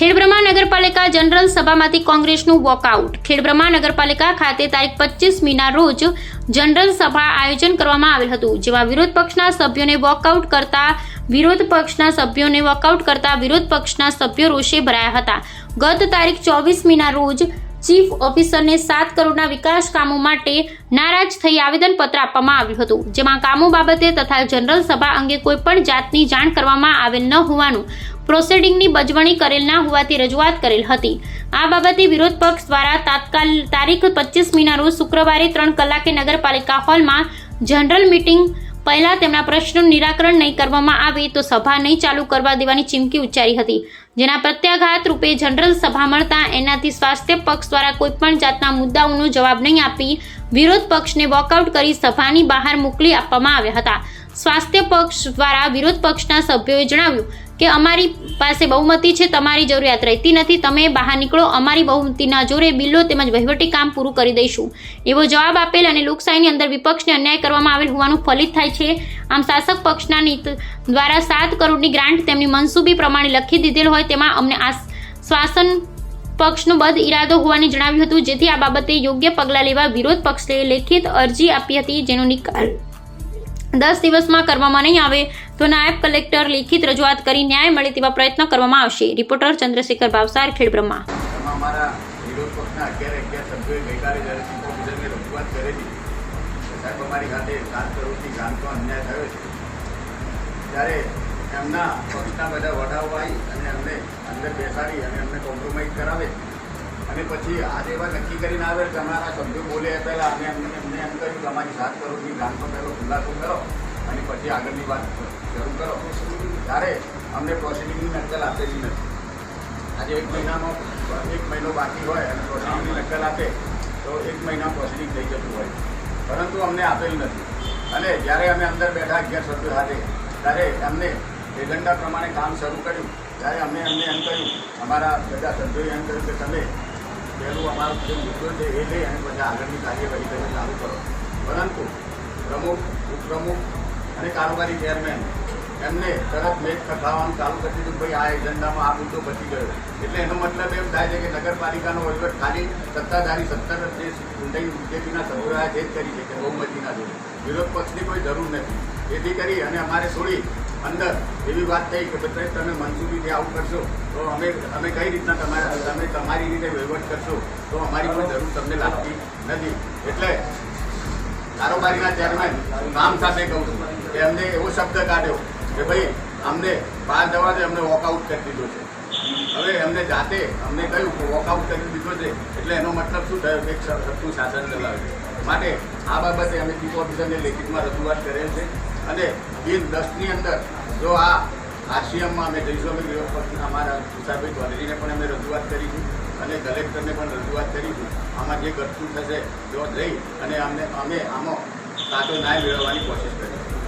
ખેડબ્રહ્મા નગરપાલિકા જનરલ સભામાંથી કોંગ્રેસનું વોકઆઉટ ખેડબ્રહ્મા નગરપાલિકા ખાતે તારીખ પચીસ મીના રોજ જનરલ સભા આયોજન કરવામાં આવેલ હતું, જેમાં વિરોધ પક્ષના સભ્યોને વોકઆઉટ કરતા વિરોધ પક્ષના સભ્યોને વોકઆઉટ કરતા વિરોધ પક્ષના સભ્યો રોષે ભરાયા હતા. ગત તારીખ ચોવીસ મીના રોજ ચીફ ઓફિસરને સાત કરોડના વિકાસ કામો માટે નારાજ થઈ આવેદનપત્ર આપવામાં આવ્યું હતું, જેમાં કામો બાબતે તથા જનરલ સભા અંગે કોઈપણ જાતની જાણ કરવામાં આવેલ ન હોવાનું પ્રોસિડિંગની બજવણી કરેલ ના હોવાથી રજૂઆત કરેલ હતી. આ બાબતે વિરોધ પક્ષ દ્વારા તાત્કાલ તારીખ પચીસમીના રોજ શુક્રવારે ત્રણ કલાકે નગરપાલિકા હોલમાં જનરલ મીટિંગ પહેલા તેમના પ્રશ્નનું નિરાકરણ નહીં કરવામાં આવે તો સભા નહીં ચાલુ કરવા દેવાની ચીમકી ઉચ્ચારી હતી. જેના પ્રત્યાઘાત રૂપે જનરલ સભા મળતા એનાથી સ્વાસ્થ્ય પક્ષ દ્વારા કોઈપણ જાતના મુદ્દાઓનો જવાબ નહીં આપી વિરોધ પક્ષને વોકઆઉટ કરી સભાની બહાર મોકલી આપવામાં આવ્યા હતા. સ્વાસ્થ્ય પક્ષ દ્વારા વિરોધ પક્ષના સભ્યોએ જણાવ્યું કે અમારી પાસે બહુમતી છે, તમારી જરૂરિયાત રહેતી નથી, તમે બહાર નીકળો, અમારી બહુમતીના જોરે બિલ્લો તેમજ વહીવટી કામ પૂરું કરી દઈશું. એવો જવાબ આપેલ અને લોકશાહીની અંદર વિપક્ષને અન્યાય કરવામાં આવેલ હોવાનું ફલિત થાય છે. આમ શાસક પક્ષના નીત દ્વારા સાત કરોડની ગ્રાન્ટ તેમની મનસૂબી પ્રમાણે લખી દીધેલ હોય તેમાં અમને આ શ્વાસન પક્ષનો બદ ઇરાદો હોવાની જણાવ્યું હતું. જેથી આ બાબતે યોગ્ય પગલાં લેવા વિરોધ પક્ષે લેખિત અરજી આપી હતી જેનો નિકાલ દસ દિવસમાં કરવામાં નહીં આવે તો નાયબ કલેક્ટર લેખિત રજૂઆત કરી ન્યાય મળે તેવા પ્રયત્ન કરવામાં આવશે. રિપોર્ટર ચંદ્રશેખર ભાવસાર ખેડબ્રહ્મા સાહેબ અમારી ખાતે સાત કરોડની ગ્રાન્ટનો અન્યાય થયો છે. ત્યારે એમના પક્ષના બધા વડાઓ આવી અને અમને અંદર બેસાડી અને અમને કોમ્પ્રોમાઇઝ કરાવે. અને પછી આજે એવા નક્કી કરીને આવે કે અમારા સભ્યો બોલે પહેલાં અમે અમને એમને એમ કહ્યું કે અમારી સાત કરોડની ગ્રાન્ટનો પહેલો ખુલાસો કરો અને પછી આગળની વાત શરૂ કરો. ત્યારે અમને પ્રોસિડિંગની નકલ આપેલી નથી. આજે એક મહિનાનો એક મહિનો બાકી હોય અને પ્રોસિડિંગની નકલ આપે, તો એક મહિના પ્રોસિડિંગ થઈ જતું હોય. પરંતુ અમને આપેલ નથી. અને જ્યારે અમે અંદર બેઠા અગિયાર સભ્યો સાથે, ત્યારે અમને એજન્ડા પ્રમાણે કામ શરૂ કર્યું. ત્યારે અમે અમને એમ કહ્યું, અમારા બધા સભ્યોએ એમ કહ્યું કે તમે પહેલું અમારો જે મુદ્દો છે એ લઈ અને પછી આગળની કાર્યવાહી તમે ચાલુ કરો. પરંતુ પ્રમુખ, ઉપપ્રમુખ અને કારોબારી ચેરમેન એમને તરત મેચ ખસાવવાનું ચાલુ કરી દીધું ભાઈ આ એજન્ડામાં આ મુદ્દો બચી ગયો. એટલે એનો મતલબ એમ થાય છે કે નગરપાલિકાનો વહીવટ ખાલી સત્તાધારી સત્તર જે ચૂંટણી બીજેપીના સભ્યોએ જે જ કરી છે કે બહુમતીના જોડે વિરોધ પક્ષની કોઈ જરૂર નથી. જેથી કરી અને અમારે થોડી અંદર એવી વાત થઈ કે ભાઈ તમે મનસૂબીથી આવું કરશો, તો અમે અમે કઈ રીતના તમારા તમે તમારી રીતે વહીવટ કરશો, તો અમારી કોઈ જરૂર તમને લાગતી નથી. એટલે કારોબારીના ચેરમેન નામ સાથે કહું છું કે એમને એવો શબ્દ કાઢ્યો કે ભાઈ, અમને બહાર જવા દે અમને વોકઆઉટ કરી દીધો છે. હવે એમને જાતે અમને કહ્યું કે વોકઆઉટ કરી દીધો છે, એટલે એનો મતલબ શું થયો? કે સત્તું શાસન ચલાવે છે માટે આ બાબતે અમે ચીફ ઓફિસરને લેખિતમાં રજૂઆત કરેલ છે. અને બિન દસની અંદર જો આ આરસીએમમાં અમે જઈશું, અમે અમારા તુષારભાઈ ચૌધરીને પણ અમે રજૂઆત કરીશું. અને કલેક્ટરને પણ રજૂઆત કરીશું આમાં જે ઘટતું થશે જો જઈ અને અમને અમે આમાં સાચો ન્યાય મેળવવાની કોશિશ કરીશું.